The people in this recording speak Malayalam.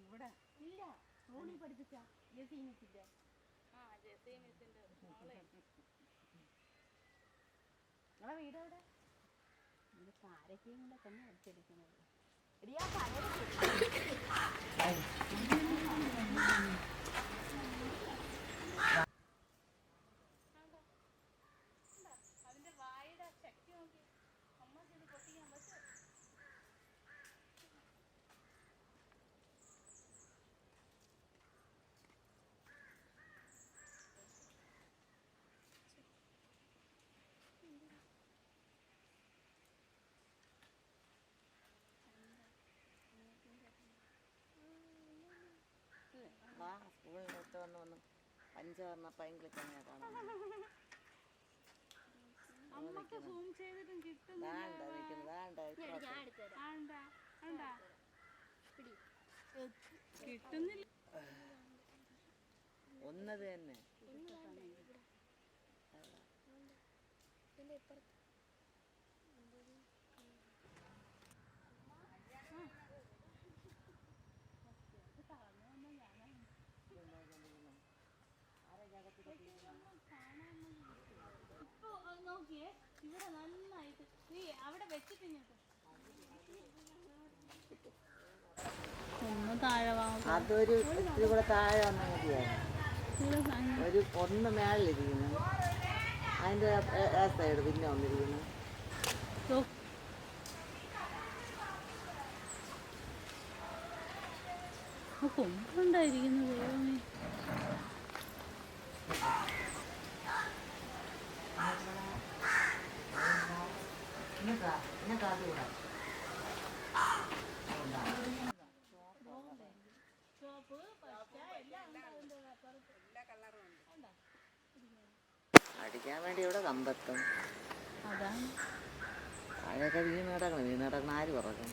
ഇവിടെ. ഇല്ല റോണി പഠിപ്പിച്ച ജെസി മിസ്സിന്റെ നിങ്ങളെ വീട് എവിടെ ഇത് കാരക്കയും കൂടെ തന്നെ അടിച്ചെടുക്കുന്നത് ഇടിയാ ആ വന്ന് ദാണ്ട ഇപ്പുറത്ത്. ആണ്ടാ ആണ്ടാ. കിട്ടുന്നില്ല. ഒന്നത് തന്നെ. ഒന്ന് താഴെ അതൊരു ഇത്തിരി കൂടെ താഴെ വന്നാൽ മതിയായിരുന്നു. ഒരു ഒന്ന് മേളിലിരിക്കുന്നു അതിന്റെ ആ സൈഡ് പിന്നെ വന്നിരിക്കുന്നു. കൊമ്പുണ്ടായിരിക്കുന്നു ഉണ്ട് അതിന്റെ അപ്പുറത്ത് അടിക്കാൻ വേണ്ടി ഇവിടെ കമ്പത്തും അതാണ്. താഴെയൊക്കെ വീണ് കിടക്കണം. വീണ് കിടക്കണം ആര് പറക്കണം